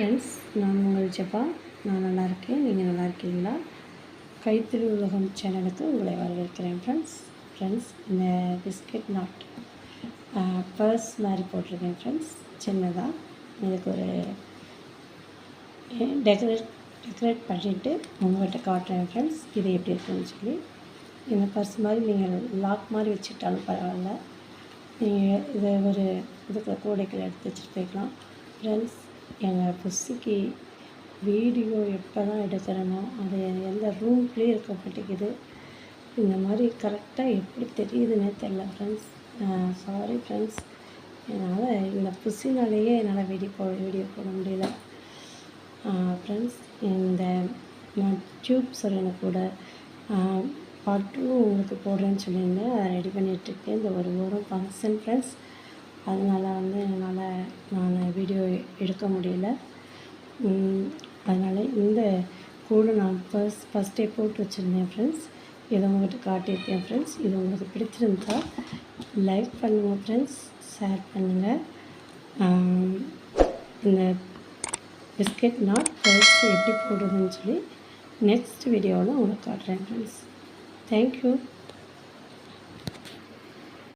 Friends நான் உங்கள் ஜெபா. நான் நல்லா இருக்கேன். நீங்கள் நல்லா இருக்கீங்களா? கைத்திரு உலகம் சேனலுக்கு உங்களை வரவேற்கிறேன் ஃப்ரெண்ட்ஸ் ஃப்ரெண்ட்ஸ் இந்த பிஸ்கெட் நாட் பர்ஸ் மாதிரி போட்டிருக்கேன் ஃப்ரெண்ட்ஸ் சின்னதாக இதுக்கு ஒரு டெக்கரேட் டெக்கரேட் பண்ணிவிட்டு உங்கள்கிட்ட காட்டுறேன் ஃப்ரெண்ட்ஸ் இது எப்படி இருக்குன்னு சொல்லி. இந்த பர்ஸ் மாதிரி நீங்கள் லாக் மாதிரி வச்சுக்கிட்டாலும் பரவாயில்ல. நீங்கள் இதை ஒரு இதுக்கு கூடைக்கில் எடுத்து வச்சுட்டு போய்க்கலாம் ஃப்ரெண்ட்ஸ் எங்கள் புஸ்ஸுக்கு வீடியோ எப்போ தான் எடுக்கிறனோ அது எந்த ரூம்லேயே இருக்க மாட்டேங்குது. இந்த மாதிரி கரெக்டாக எப்படி தெரியுதுன்னே தெரில ஃப்ரெண்ட்ஸ் சாரி ஃப்ரெண்ட்ஸ் என்னால் இந்த புஸ்ஸினாலேயே என்னால் வீடியோ போ வீடியோ போட முடியல. ஃப்ரெண்ட்ஸ் இந்த நான் டியூப் சொல்லணும் கூட பாட்டும் உங்களுக்கு போடுறேன்னு சொல்லியிருந்தேன். அதை ரெடி பண்ணிகிட்ருக்கேன் இந்த ஒரு வாரம் ஃபங்க்ஷன் ஃப்ரெண்ட்ஸ் அதனால் வந்து என்னால் நான் வீடியோ எடுக்க முடியல. அதனால் இந்த கூடு நான் ஃபர்ஸ்ட் ஃபஸ்ட்டே போட்டு வச்சுருந்தேன் ஃப்ரெண்ட்ஸ் இதை உங்கள்கிட்ட காட்டியிருக்கேன் ஃப்ரெண்ட்ஸ் இது உங்களுக்கு பிடிச்சிருந்தா லைக் பண்ணுங்கள் ஃப்ரெண்ட்ஸ் ஷேர் பண்ணுங்கள் இந்த பிஸ்கெட் நாட் ஃபர்ஸ்ட் எப்படி போடுறதுன்னு சொல்லி நெக்ஸ்ட் வீடியோவில் உங்களுக்கு காட்டுறேன் ஃப்ரெண்ட்ஸ் தேங்க்யூ